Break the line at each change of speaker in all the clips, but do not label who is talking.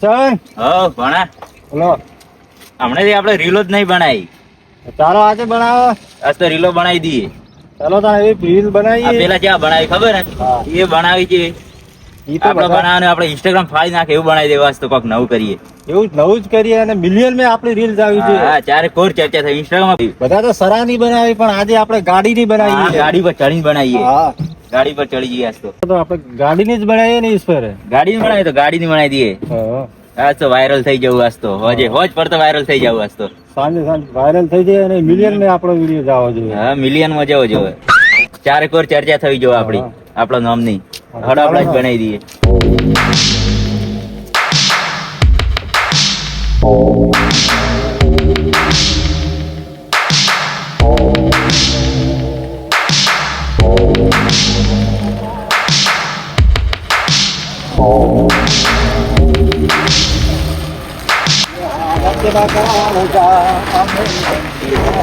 કિશન
હો ભણા.
બોલો
હમણાં આપણે રીલો જ નહીં બનાવી.
ચાલો આજે બનાવો.
આજ તો રીલો બનાવી દઈએ.
ચાલો તારે રીલ બનાવી
પેલા ક્યાં બનાવી ખબર? એ બનાવી છે. આપણે બનાવવાનું આપણે ઇન્સ્ટાગ્રામ ફાડી નાખે એવું બનાવી દેવા તો કોક નવું કરીએ.
એવું નવું જ કરીએ અને મિલિયન મેં આપણી રીલ આવી છે.
હા ચારે કોર ચર્ચા થઈ ઇન્સ્ટાગ્રામ
બધા તો સરાની બનાવી પણ આજે આપણે ગાડીની બનાવી છે
ગાડી પર ચડીને બનાવીએ.
હા.
ગાડી પર ચડી જઈએ આજ તો
તો આપણે ગાડીની જ બનાવીએ ને ઈશ્વર
ગાડી બનાવી તો ગાડી ની બનાવી દઈએ.
આ
આજ તો વાયરલ થઈ જવું આજ તો. હોજે હોજ પર તો વાયરલ થઈ જવું આજ તો.
સાંજે સાંજ વાયરલ થઈ જાય અને મિલિયન ને આપણો વીડિયો જવો જોઈએ.
હા મિલિયનમાં જવો જોવે ચારે કોર ચર્ચા થઈ જવો
આપણો
આપણા નામની. હડ આપણે જ બનાવી દઈએ.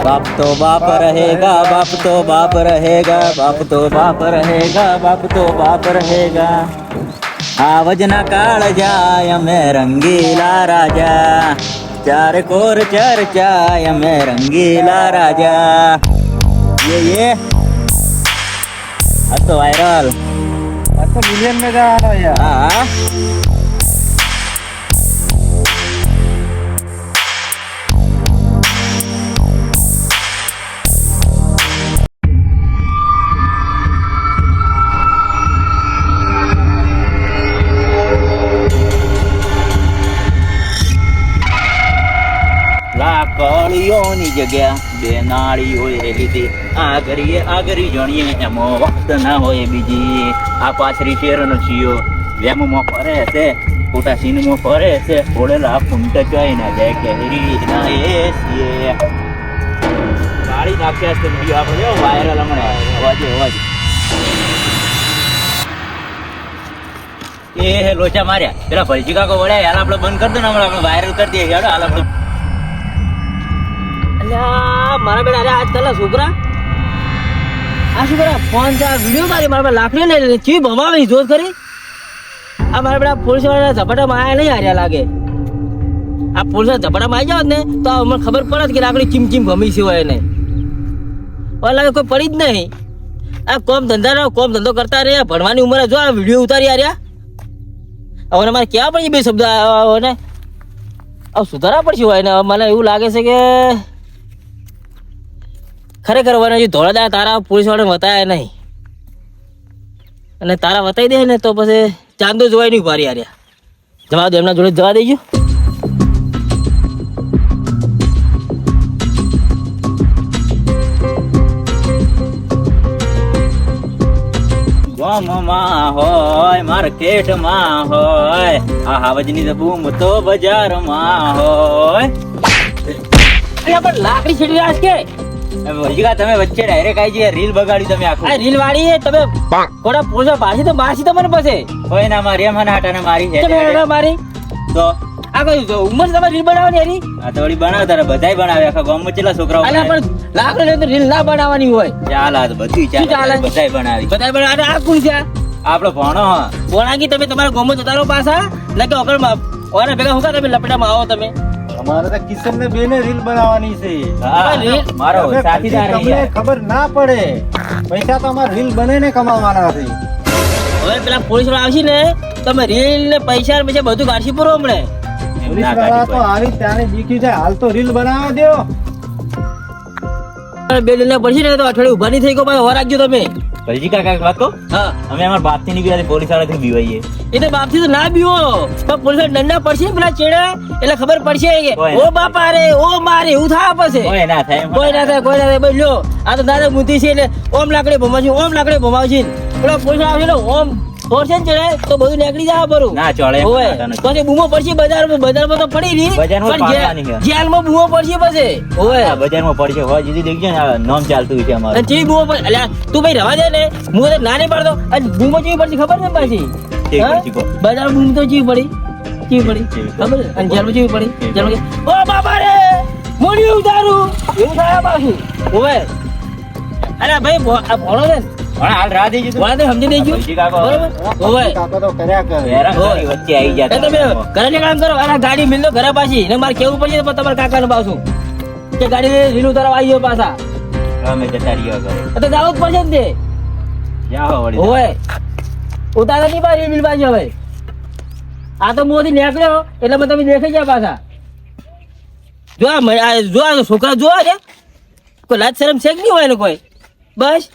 बाप तो बाप रहेगा, बाप तो बाप रहेगा, बाप तो बाप रहेगा, बाप तो बाप रहेगा। आवाज़ न काल जाय मे रंगीला राजा, चार कोर चर्चा मे रंगीला राजा। ये ये। આ તો વાયરલ
આ તો મિલિયન મેગા જવાનો યાર.
હા. જગ્યા બે નાળીઓએ લીધી આગળીએ આગળી જણીએ. એમાં વાત ના હોય બીજી. આ પાછરી શેરનો છીયો વેમમાં ફરે છે, ખોટા સીનમાં ફરે છે. ફોડેલા ફૂંટ ચોઈ ના જાય કેરી ના એ છીએ. ગાડી નાખ્યા છે વીડિયો આપણે જો વાયરલ હમણાં. અવાજે, અવાજ. એ લોચા માર્યા. પેલા ભલજી કાકો વળ્યા યાર આપણે બંધ કરી દો ને હમણાં. આપણે વાયરલ કરી દઈએ. યાર હાલ આપણે
અલ્યા મારા બેટા અરે આજ આજકાલના છોકરા આ શું કરે ફોન છે આ વીડિયો મારી મારા લાકડી ને ચીવી ભમાવી જોત કરી આ મારા બેટા પોલીસવાળા ઝપાટા માં આયા નહીં હાર્યા લાગે આ પોલીસ ઝપાટા માં જાવ ને તો અમને ખબર પડે કે લાકડી ચીમ ચીમ ભમી છે હોય એને લાગે કોઈ પડી જ નહીં આ કોમ ધંધા કોમ ધંધો કરતા રહ્યા ભણવાની ઉંમરે જો આ વીડિયો ઉતારી આર્યા હવે મારે કહેવા પડી બે શબ્દ ને સુધારા પડશે હોય ને મને એવું લાગે છે કે ખરેખર વનજી ધોળાદા તારા પોલીસવાળા વતાયા નહીં. અને તારા વતાઈ દે ને તો પછી ચાંદો જોવાય નહીં ભારી હાર્યા જવા દો, એમના જોડે જવા દેજો.
ગામમાં હોય, માર્કેટમાં હોય, આ હાવજની બૂમ તો બજારમાં હોય.
પણ લાકડી છેડી રહ્યા કે?
વજીકા તમે વચ્ચે ડાયરેક્ટ આવી જઈએ રીલ બગાડી તમે
આ
આખું
રીલ વાળી તમે કોડા પોસો પાછી તો મારશી તમને મને
કોઈ ના મારી મને હાટાને મારી છે.
તમે મારી?
તો?
આ કયું જો ઉંમર તમે રીલ બનાવવાની એની?
આ તો વળી બનાવ તારે બધાય બનાવે આખા ગામમાં કેટલા છોકરાઓ
અલ્યા પણ લાકડો લે તો રીલ ના બનાવવાની હોય.
ચાલ આ તો બધું
ચાલે?
બધાય બનાવી.
બધા બનાવે આ કોણ છે? આ?
આપણો ભણો હ.
બોલાકી તમે તમારા ગોમો જતા રહો પાછા. ને ઓકળ ઓના ભેગા હું કા તમે લપડામાં આવો તમે?
અમારે તો કિશન ને બેને રીલ બનાવવાની છે.
મારો સાથીદાર
તમને ખબર ના પડે. પૈસા તો અમારે રીલ બનાવીને કમાવાના છે.
હવે પેલા પોલીસવાળા આવશે ને તમે રીલ ને પૈસા ને પછી બધું કાઢશી પૂરો હમણે.
પોલીસવાળા તો આવી ત્યારે જીકી છે હાલ તો રીલ બનાવવા દો
બે દિન પડશે ને તો અઠવાડિયે ઊભા નહીં થઈ ગયો પાછો રાખજો તમે.
ભલજી કાકા એક વાત? કહો
હા.
અમે અમારા બાપથી નહીં બી પોલીસ વાળાથી બીવાઈએ.
એ તો બાપથી તો ના બીવો. પણ પોલીસવાળા દંડા પડશે પેલા ચેડે? એટલે ખબર પડશે કે ઓ
બાપ
બાપા રે ઓ મારે એવું થાય પછી
કોઈ ના થાય
કોઈ ના થાય કોઈ ના થાય. ભાઈ લ્યો. આ તો દાદા બુદ્ધિ છે એટલે ઓમ લાકડી ભમાવશે ઓમ લાકડી ભમાવશે પેલા પોલીસવાળા ઓમ ફોરશે ને ચડે તો બધું નીકળી જાય બરું
ના ચડે
ઓય
ના
બૂમો પડશે બજારમાં બજારમાં તો પડી રહી.
બજારમાં
પણ જે-
પાડવાની છે.
જેલમાં બૂમો પડશે પછી. ઓય
બજારમાં પડશે. હોય જીધી દેખજો ને નામ ચાલતું છે અમારું.
અને બૂમો પડ અલ્યા તું ભાઈ રવા દે ને. હું તો ના નહીં પાડતો. અને બૂમો ચેવી પડશે ખબર છે પાછી? બજાર બૂમ તો પડી? પડી? ખબર અને જેલમાં પડી? જેલમાં ઓ રે મોડી ઉતારું એવું થાય પાછું. ઓય અરે ભાઈ આ ભણો ને,
પણ હાલ રાહ દેજો તું.
વાળા સમજી દેજો
ભલજી
બરોબર? ઓય.
કાકો તો કર્યા કરે.
હેરાન વચ્ચે આવી
એ તમે ઘરે કામ કરો. અને ગાડી મિલ ઘરે પાછી. ને મારે કેવું પડશે તો તમારા કાકાને પાછું? કે ગાડી રીલ ઉતારવા આવી ગયો પાછા.
અમે જતા રહ્યા ઘરે.
તો જવું જ પડશે ને તે.
જાઓ વળી.
ઓય. ઉતારે નહીં પાછી હવે. આ તો મોથી નીકળ્યો એટલે મેં તમે દેખાઈ ગયા પાછા. જો આ જો આ છોકરા જોવા છે? કોઈ લાજ શરમ છે કે નહીં હોય ને કોઈ? બસ.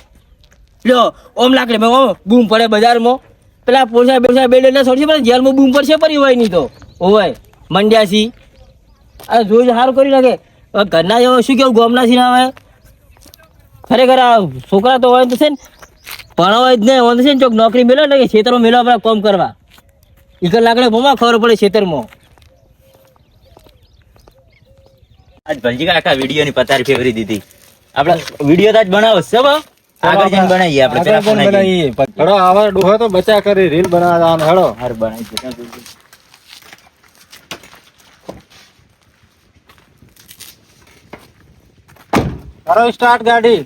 લ્યો ઓમ લાકડે મેં ઓમ, બૂમ પડે બજારમાં. પેલા પોસા બેસા બેડ એટલે છોડશે પણ જેલમાં બૂમ પડશે પરી હોય નહીં તો. હોય મંડ્યાસી. આ જોઈ સારું કરી નાખે. ઘરના જેવો શું કેવું, ગોમના છે ના હવે ખરેખર આ છોકરા તો હોય તો છે ને ભણવા જ નહીં હોય છે ને ચોક નોકરી મેળવે ને ખેતરમાં મેળવે આપણે કોમ કરવા. એક લાકડે બોમાં ખબર પડે ખેતરમાં.
આજ ભલજી કાકા વિડીયોની પતારી ફેવરી દીધી. આપણે વીડિયો તો આજ બનાવો છે બા આગળ જઈને બનાવીએ આપણે પેલા ફોન
બનાવીએ. હેડો આવા ડોહો તો બચા કરી રીલ બનાવવા જવાનું હેડો
હાર બનાવી
કરો સ્ટાર્ટ ગાડી.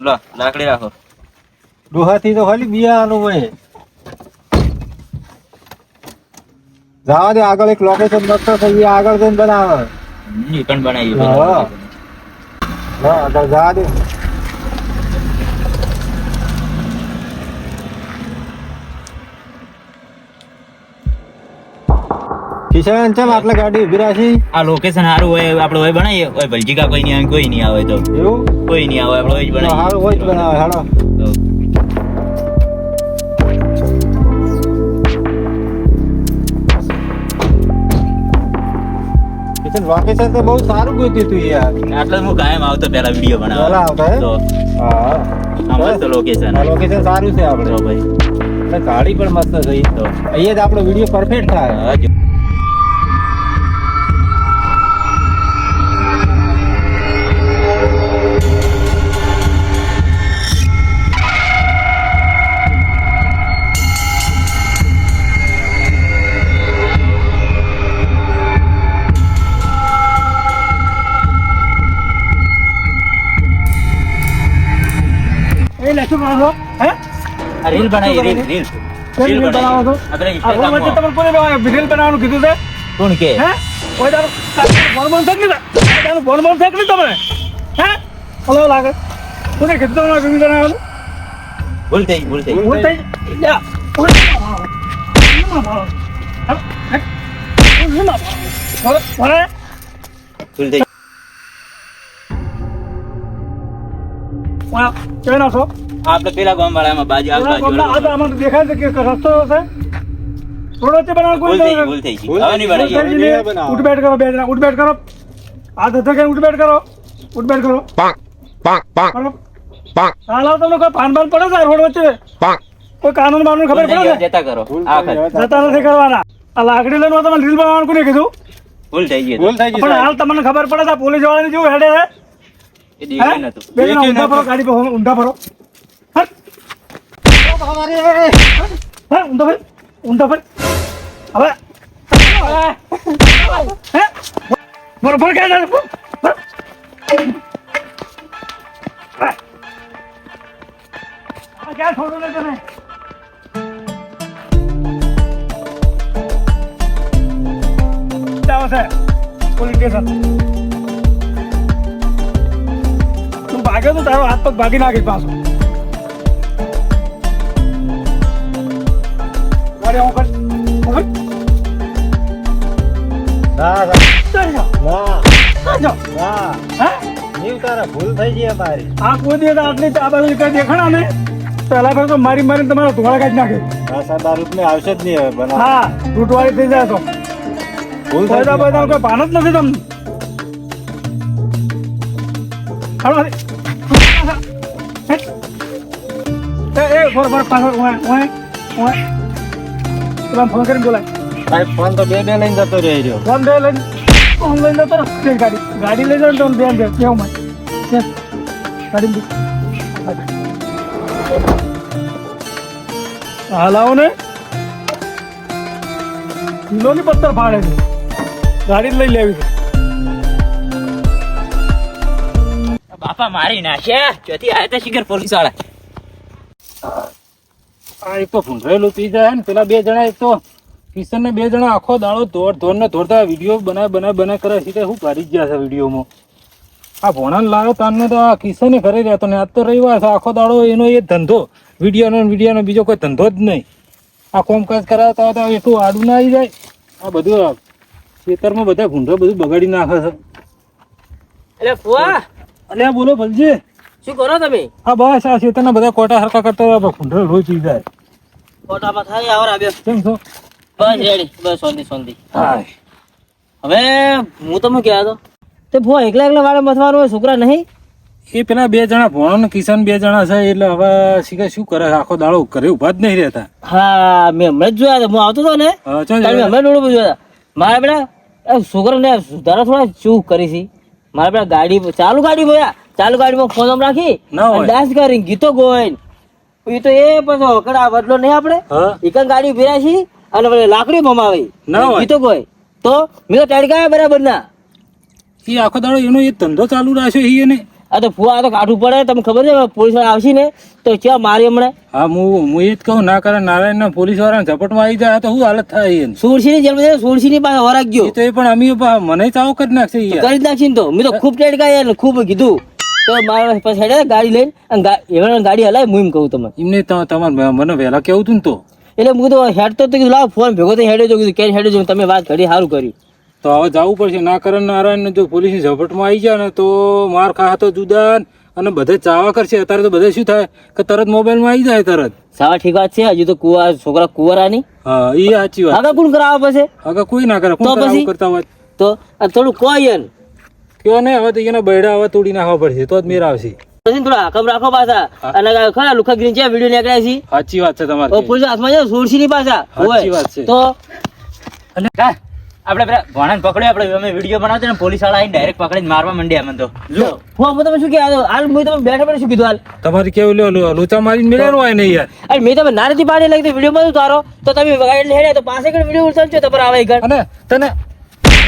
લો લાકડી રાખો.
ડોહાથી તો ખાલી બિયાનું હોય. જવા દે આગળ એક લોકેશન મસ્ત થઈ આગળ જઈને બનાવે.
પણ.
હા, આગળ જવા દે. કિશન ચમ આટલા ગાડી ઊભી રાખી?
આ લોકેશન સારું હોય આપણે હોય બનાવીએ? હોય ભલજીકા કોઈ નહીં કોઈ નહીં આવે તો.
એવું?
કોઈ નહીં આવે આપણે હોય બનાવીએ.
હારું હોય જ બનાવે હેડો લોકેશન તો બહુ સારું ગોત્યું તું યાર.
હું કાયમ આવતો વીડિયો
પહેલા હા.
મસ્ત લોકેશન
લોકેશન સારું છે આપણે
ભાઈ.
ગાડી પણ મસ્ત થઈ.
તો.
અહીંયા જ આપણો વીડિયો પરફેક્ટ થાય.
રીલ બનાવી રીલ રીલ રીલ
બનાવો. છો?
આપણે
તમને કોને રીલ બનાવવાનું કીધું છે?
કોણ કે?
હે? કોઈ તારું ફોન બંધ થાક ગયું તારો ફોન બંધ થાક ગયું તમને હે? હલો લાગે. કોને કીધું તમને રીલ બનાવવાનું?
ભૂલ થઈ ભૂલ થઈ.
ભૂલ થઈ? જા. ભૂલ
થઈ.
વાહ, કેવી નાખો?
આપણે પેલા ગામ વાળામાં બાજુ આ
બાજુ આ તો આમાં દેખાય છે કે રસ્તો છે. થોડો છે બનાવ કોઈ
ભૂલ થઈ
નહીં.
ભૂલ થઈ
ભૂલ
હવે નહીં
બનાવ ને. ઉઠ બેઠ કરો બે જણા ઉઠ બેઠ કરો. આ કરીને ઉઠ બેઠ કરો. ઉઠ બેઠ કરો. કરો. હા લાવ તમને કોઈ પાન બાન પડે છે રોડ વચ્ચે? કોઈ કાનૂન બાનૂન ખબર પડે છે
જતા કરો. આ
જતા નથી કરવાના. આ લાકડી લઈને તમે રીલ બનાવવાનું કોને કીધું?
ભૂલ થઈ ગઈ
ભૂલ થઈ પણ હાલ તમને ખબર પડે છે પોલીસ વાળાની જેવું હેડે છે.
એ દેખાય નતું.
બે જણા ઊંધા ફરો ગાડી પર ઊંધા ફરો. હે, ઊંધા ફર ઊંધા ફર હવે હે બરોબર કે. આ ક્યાં છોડું ને તને જાઓ પોલીસ તું ભાગ્યો તો તારો હાથ પગ ભાગી નાખીશ પાછો ગાડી હું કર હું કર. ચાલ જાઓ. ચાલ જાઓ. હે?
ભૂલ થઈ ગઈ અમારી
આ કોઈ દિવસ આટલી બાજુ કઈ દેખાણા ને પેલા ભાઈ તો મારી મારી તમારા ધોળા કાઢી નાખે.
આ સાદા આવશે જ નહીં હવે બના
હા તૂટવાળી થઈ જાય તો.
ભૂલ થઈ જાય
બધા કોઈ ભાન જ નથી તમને. હાલો. એ એ ફોર ફોર પાછળ ઓય ઓય ઓય. પેલા ફોન કરીને બોલાય
ભાઈ ફોન તો બે બે લઈને જતો રહી રહ્યો
ફોન બે લઈને ફોન લઈને જતો રહો. ગાડી ગાડી લઈ જાવ ને તો બેન બે કેવું મને ગાડી હાલ આવો ને કિલોની પત્તર ફાડે છે ગાડી લઈ લેવી છે
બાપા મારી નાખ્યા ચોથી આવ્યા તા શિખર પોલીસવાળા
આ એક તો ભૂંડરેલું પી જાય ને પેલા બે જણા એક તો કિશન ને બે જણા આખો દાડો ધોર ધોર ને ધોરતા વીડિયો બનાય બનાય બનાય કરે છે કે શું કરી ગયા છે વિડીયોમાં? આ ભોણાને લાવ્યો તારને તો આ કિશને ઘરે રહેતો ને આજ તો રવિવાર છે. આખો દાડો એનો એ ધંધો. વિડીયોનો ને વિડીયોનો બીજો કોઈ ધંધો જ નહીં. આ કોમકાજ કરાવતા હતા એટલું આડું ના આવી જાય. આ બધું ખેતરમાં બધા ભૂંડો બધું બગાડી નાખે છે.
એટલે ફુવા!
અલ્યા બોલો ભલજી.
શું કરો તમે?
હા બસ આ ખેતરના બધા કોટા હરકા કરતો હતા ભૂંડો રોજ પી જાય.
ફોટામાં થાય આવર આવ્યો
કેમ છો?
બસ રેડી બસ સોંધી
સોંધી
હવે હું તમને કહેવા તો તે ભો એકલા એકલા વાળે મથવાનું હોય છોકરા નહીં?
એ પેલા બે જણા ભણો ને કિશન બે જણા છે એટલે હવે શીખે શું કરે આખો દાડો ઘરે ઊભા જ નહીં રહેતા.
હા મેં હમણાં જ જોયા હું આવતો હતો ને. હમણાં ડોળું જોયા મારે બેટા ને છોકરાને સુધારા થોડા ચૂક કરી છે મારા બેટા ગાડી ચાલુ ગાડી બોયા ચાલુ ગાડીમાં ફોન આમ રાખી
ના
ડાન્સ કરી ગીતો ગોઈન. એ તો એ પછી કડા બદલો નહીં આપણે. એકન ગાડી ફેર્યા અને પેલી લાકડી
ભમાવી.
ગીતો ગોઈ. તો મેં તો ટડકાયા બરાબર ના.
એ આખો દાડો એનો એ ધંધો ચાલુ રાખ્યો એ એને.
આ તો ફુવા તો કાઢવું પડે. તમને ખબર છે પોલીસવાળા આવશે ને તો ક્યાં મારી હમણાં?
હા હું હું એ જ કહું ના કરે નારાયણ ના પોલીસવાળા ઝપટમાં આવી જાય તો શું હાલત થાય એને?
સોળસી ની જેલ સોળસી ની પાસે વરાગ ગયો.
તો એ પણ અમે મને ચાવ કરી નાખશે
કરી જ નાખી ને તો. મેં તો ખૂબ ટડકાયા ખૂબ કીધું. તો મારા પછી હેડે ગાડી લઈને એવા ગાડી હલાય હું એમ કહું તમે
એમને તમારે મને વહેલા કેવું હતું ને તો?
એટલે હું તો હેડ તો કીધું લાવ ફોન ભેગો થઈ હેડે જો કીધું ક્યારે હેડે જો તમે વાત કરી સારું કર્યું
તો હવે જવું પડશે. ના કરણ નારાયણ જો પોલીસની ઝપટમાં આવી જાય ને તો માર ખા તો જુદા અને બધે ચાવા કરશે. અત્યારે તો બધે શું થાય? કે તરત મોબાઈલમાં આવી જાય તરત.
સાવા ઠીક વાત છે. હજુ તો કુવા છોકરા કુંવરાની
હા એ સાચી વાત.
આગળ કોણ કરાવે પછી
આગળ કોઈ ના કરે.
તો પછી?
કરતા હોય?
તો થોડું કોઈ
કયો ને હવે તો એના બૈડા હવે તોડી નાખવા પડશે તો જ મેર આવશે.
પછી થોડા હકમ રાખો પાછા. અને ખરા લુખા ગ્રીન છે વીડિયો નીકળ્યા છે?
સાચી વાત છે તમારી.
પોલીસ હાથમાં જાવ સોળસી ની પાછા.
સાચી વાત છે.
તો?
કા, આપણે પેલા ભણાને પકડ્યો આપણે અમે વીડિયો બનાવતો ને પોલીસવાળા આવીને ડાયરેક્ટ પકડીને મારવા માંડ્યા અમને તો.
જો હું હું તમે શું કહેવા હાલ હું તમે બેઠા બેઠા શું કીધું હાલ?
તમારી કેવું લ્યો લો- લોચા મારીને મેળ્યાનું હોય નહીં યાર.
અરે મેં તમે નારેથી પાડી લાગી વીડિયો માં તારો. તો તમે વગાડી હેડ્યા તો પાસે વીડિયો ઉતારજો તો પર આવે ઘર.
અને તને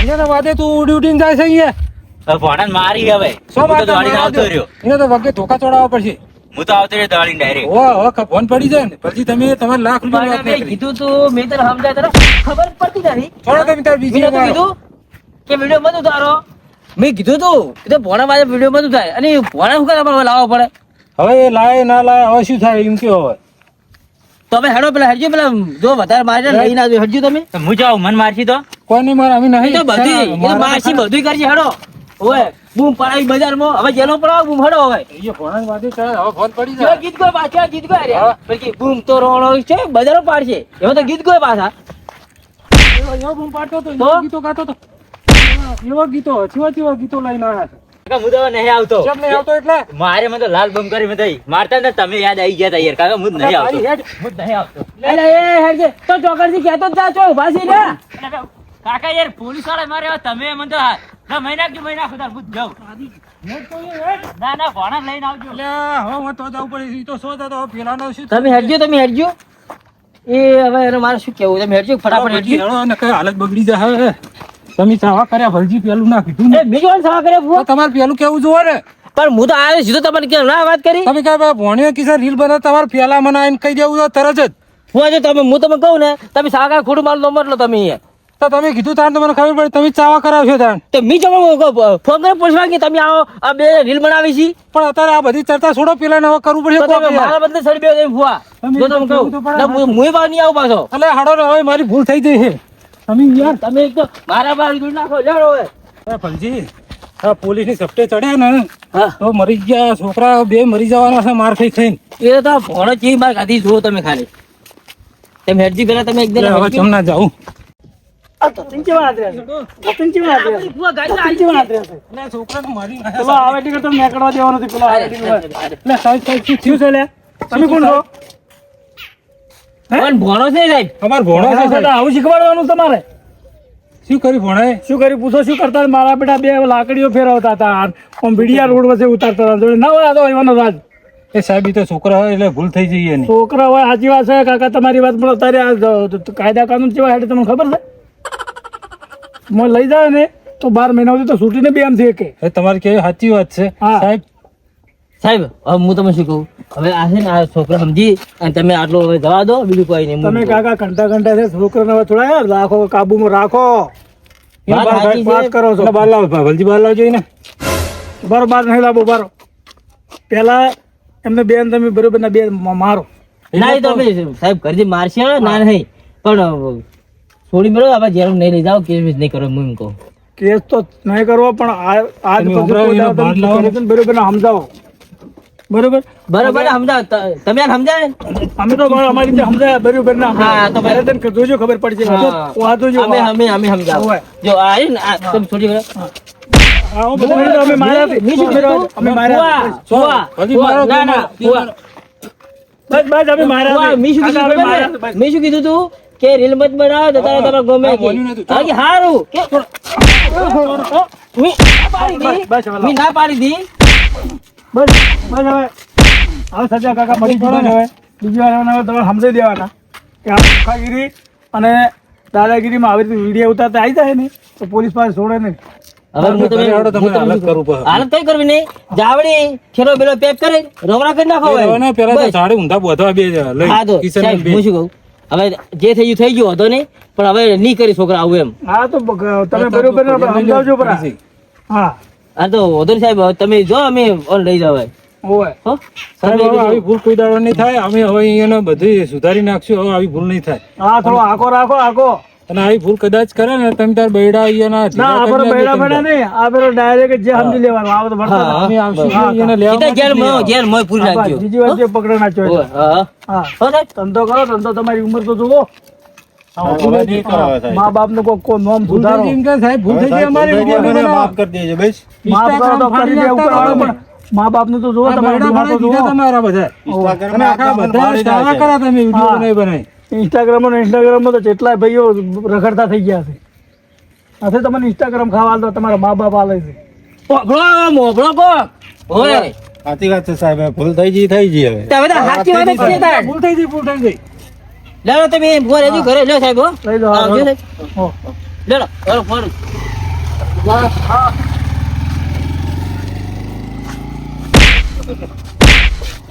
એના વાદે તું ઉડી ઉડીને જાય છે અહીંયા.
ભણાને મારી હવે.
સો
તો દોડીને આવતો રહ્યો.
એને તો વગે ધોકા ચડાવવા પડશે.
હું તો આવતો રહ્યો દોડીને ડાયરેક્ટ
ઓ હવે ફોન પડી જાય ને પછી તમે તમારે લાખ રૂપિયા
મેં કીધું તું મેં તને સમજાય તને ખબર પડતી નથી.
છોડો તમે તાર બીજી
મેં નતું
મારો.
કીધું કે વીડિયો માં ઉતારો. મેં કીધું તું એ તો ભોણા પાસે વીડિયો માં થાય અને ભોણા શું કરે? તમારે લાવવો પડે.
હવે લાવે લાય ના લાય હવે શું થાય એમ કેવો હવે?
તમે હેડો પેલા હેડજો પેલા જો વધારે મારે લઈ ના હેડજો તમે.
હું જાઉં મન મારશી તો?
કોઈ નહીં મારે? અમે નહીં
તો બધી એ તો
મારા
માસી
ખરા.
બધું કરશે હેડો. ઓય બૂમ પડાવી બજારમાં. હવે જેનો પડાવ બૂમ હડો હવે.
એ ફોન વાદે ચાલે, હવે ફોન પડી જાય.
ગીત ગોય પાછા ગીત ગોય રે પછી બૂમ તો રોણો છે બજારો પાડશે. એવો તો ગીત ગોય પાછા.
એવો- બૂમ પાડતો
તો?
ગીતો ગાતો તો. એવો ગીતો ચેવા ચેવા ગીતો લઈને આવ્યા
કાકા, હું તો નહીં આવતો.
કેમ નહીં આવતો એટલે?
મારે મને લાલ બમ કરી મને તો મારતા ને તમે યાદ આવી ગયા તા યાર. કાકા હું નહીં આવતો. હું નહીં આવતો.
એટલે એ હેડજે. તો ચોકડથી કહેતો જ જા છો ઊભા ને
કાકા યાર પોલીસવાળા મારે તમે મને તો ના મહિના કે મહિના ખુદા હું જ ના ના ભણા લઈને આવજો.
એટલે હવે હું તો જવું પડે ઈ તો સો તો પેલાનો શું
તમે હેડજો તમે હેડજો. એ હવે એને મારે શું કેવું તમે હેડજો ફટાફટ હેડજો.
હેડો ને કઈ હાલત બગડી જાય હવે તમે સાવા કર્યા ભલજી પેલું ના કીધું ને.
બીજો સવા
તમારે પેલું કેવું જોવે ને?
પણ હું તો આવ્યો સીધો તમને કે ના વાત કરી?
તમે કઈ ભણ્યો કિસા રીલ બનાવ તમારે પેલા મને આવીને કહી દેવું તો તરત જ.
હું આજે તમે હું તમે કહું ને તમે સાગા ખોટું મારું નંબર લો તમે અહીંયા.
તો તમે કીધું તાર તો મને ખબર પડી. તમે ચાવા કરાવશો તાર
તો મી જમા ફોન કરી પૂછવા કે તમે આવો આ બે રીલ બનાવી છે?
પણ અત્યારે આ બધી ચર્ચા છોડો પેલા ને હવે કરવું પડશે યાર.
મારા બદલે સડી બે ફુવા. જો તમે કહું. હું બહાર નહીં આવું પાછો.
એટલે હાડો ને હવે મારી ભૂલ થઈ ગઈ છે તમે યાર.
તમે એક તો મારા બહાર દૂર નાખો લેડો હવે.
ભલજી આ પોલીસની સપટે ચડ્યા ને તો મરી ગયા છોકરા બે મરી જવાના છે માર ખાઈ ખાઈ
એ તો ભણો ચી માર કાઢી જુઓ તમે ખાલી. તમે હેડજી પેલા તમે એકદમ
મારી. એટલે સાહેબ સાહેબ શું થયું છે લે?
તમે કોણ છો?
પણ ભણો છે સાહેબ.
અમાર ભોણો છે સાહેબ.
આવું શીખવાડવાનું તમારે?
શું કર્યું ભોણાએ?
શું કરી પૂછો શું કરતા? મારા બેટા બે લાકડીઓ ફેરવતા હતા આમ ભીડિયા રોડ વચ્ચે ઉતારતા હતા. જોડે ના હોય તો એવાનો રાજ.
એ સાહેબ ઈ તો છોકરા હોય એટલે ભૂલ થઈ જઈએ એની.
છોકરા હોય સાચી વાત છે કાકા તમારી વાત પણ અત્યારે કાયદા કાનૂન કેવા હેઠળ તમને ખબર છે? મને લઈ જાય ને તો બાર મહિના સુધી તો છૂટીને બે એમ છે કે.
તમારી કેવી સાચી વાત છે. સાહેબ
સાહેબ હવે હું તમને શું કહું? હવે આ છે ને આ છોકરા સમજી અને તમે આટલો હવે જવા દો બીજું કોઈ નહીં
તમે કાકા ઘંટા ઘંટા છે છોકરાને હવે થોડા યાર રાખો કાબુમાં રાખો.
વાત
કરો છો.
બહાર લાવો ભલજી બહાર લાવજો એને
બરોબર નહીં લાવો બારો પેલા એમને બેન તમે બરોબર ના બે મારો.
ના તો સાહેબ ઘરથી મારશે ના નહીં. પણ છોડી મેળો આપણે જેલ નહીં લઈ જાઓ કેસ નહીં કરો હું એમ કહું.
કેસ તો નહીં કરવો પણ આજ બરોબર સમજાવો. બરોબર?
બરોબર સમજાવ. તમે સમજાય
અમે તો અમારી રીતે સમજાય બરોબર ના
હા, તો
સમજાય. તને જોજો ખબર પડશે. આ તો જો
અમે અમે અમે સમજાવો. જો આ ને, તમે
નહીં તો અમે માર્યા માર્યા
ના, ના,
બસ બસ માર્યા.
મેં શું કીધું તું? કે રીલ મત બનાવો તો તારે તમારે ગમે કે. હારું. કે મી ના પાડી દી.
બસ,
ના પાડી દી.
બસ બસ હવે. હવે સજા કાકા પડી પડે હવે. બીજી વાર હવે તમે સમજાઈ દેવાના કે આ મુખાગીરી અને દાદાગીરીમાં આવી રીતે વીડિયો ઉતારતા આવી જાય ને તો પોલીસ પાસે છોડે નહીં.
હવે હું તમે
તમે હાલત કરવું પડે.
હાલત કઈ કરવી નહીં. જાવડી ખેરો બેલો પેક કરે રોકડા કરી નાખો હવે.
પેલા ઝાડે ઊંધા બોધવા બે લઈ
હા તો
કિશન બે.
હું શું કહું? હવે જે થઈ ગયું થઈ ગયું હતો ને પણ હવે નહીં કરી છોકરા આવું એમ.
હા તો તમે બરોબર સમજાવજો પણ હા.
હા તો વધુ સાહેબ. હવે તમે જો અમે ઓન લઈ જાવ
આવી ભૂલ કોઈ દાડો નહીં થાય. અમે હવે અહીંયા બધી સુધારી નાખશું. હવે આવી ભૂલ નહીં થાય.
હા થોડો આખો રાખો આખો.
અને આવી ભૂલ કદાચ કરે ને તમે તાર બૈડા અહીંયા
ના આ
ઢીલા
બૈડા બેડા નહીં. આ પેલો ડાયરેક્ટ જે સમજી લેવાનું આવો
તો
ભરતા.
અમે આવશું.
હા,
લેવા માટે
જેલમાં જેલમાં પૂરી
હા, બીજી વાર જે પકડ નાખ્યો
હો, હા.
હા. ધંધો કરો ધંધો તમારી ઉંમર તો જુઓ. મા બાપનું કોઈ નોમ
ભૂલ
સુધારો.
સાહેબ ભૂલ થઈ ગઈ અમારી
ભૂલ થઈ ગઈ,
વીડિયો
માફ કરી દેજો બસ.
માફ કરો તો કરી દે ઉપર વાળો પણ મા બાપનું તો તમારી
બધા. આખા બધા કરા તમે વીડિયો બનાવી બનાવી
ઇન્સ્ટાગ્રામ અને ઇન્સ્ટાગ્રામ તો જેટલા ભાઈઓ રખડતા થઈ ગયા છે આથી તમને ઇન્સ્ટાગ્રામ ખાવા તો તમારા મા બાપ આલે છે
મોભળો, મોભળો કોક.
સાચી વાત છે સાહેબ ભૂલ થઈ ગઈ થઈ ગઈ હવે
તો તો સાચી વાત છે તાર.
ભૂલ થઈ ગઈ ભૂલ થઈ ગઈ
લેલો તમે ફોન હજુ ઘરે લો સાહેબ હો.
લઈ લો
આવજો
હા. હો.
લેલો, લેલો ફોન.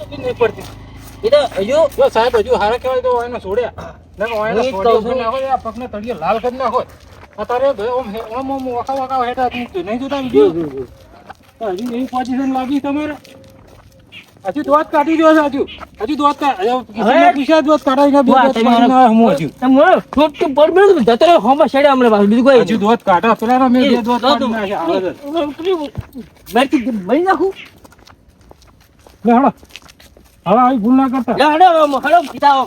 તો હજુ
જો સાહેબ હજુ હારા કહેવાય તો એને છોડ્યા
ઈ જ
છોડી નાખો, આ પગને તળિયે લાલ કરી નાખો અત્યારે ઓમ ઓમ ઓમ વખા વખા હેઠા નહીં જોતા વીડિયો તો એવી પોઝિશન લાગી તમારે હજુ દોત કાઢી દો છે હજુ હજુ દોત હજુ પૂછ્યા દોત હું હજુ
ખોટું પડ જતો રહ્યો, હોમાં સડ્યા હમણાં પાછું, બીજું કોઈ
હજુ દોત કાઢા પેલા મેં બે દોત કાઢી નાખ્યા આવે
મરી નાખું
લે હળો હવે આવી ભૂલ ના કરતા
હડો, હડો, આવો.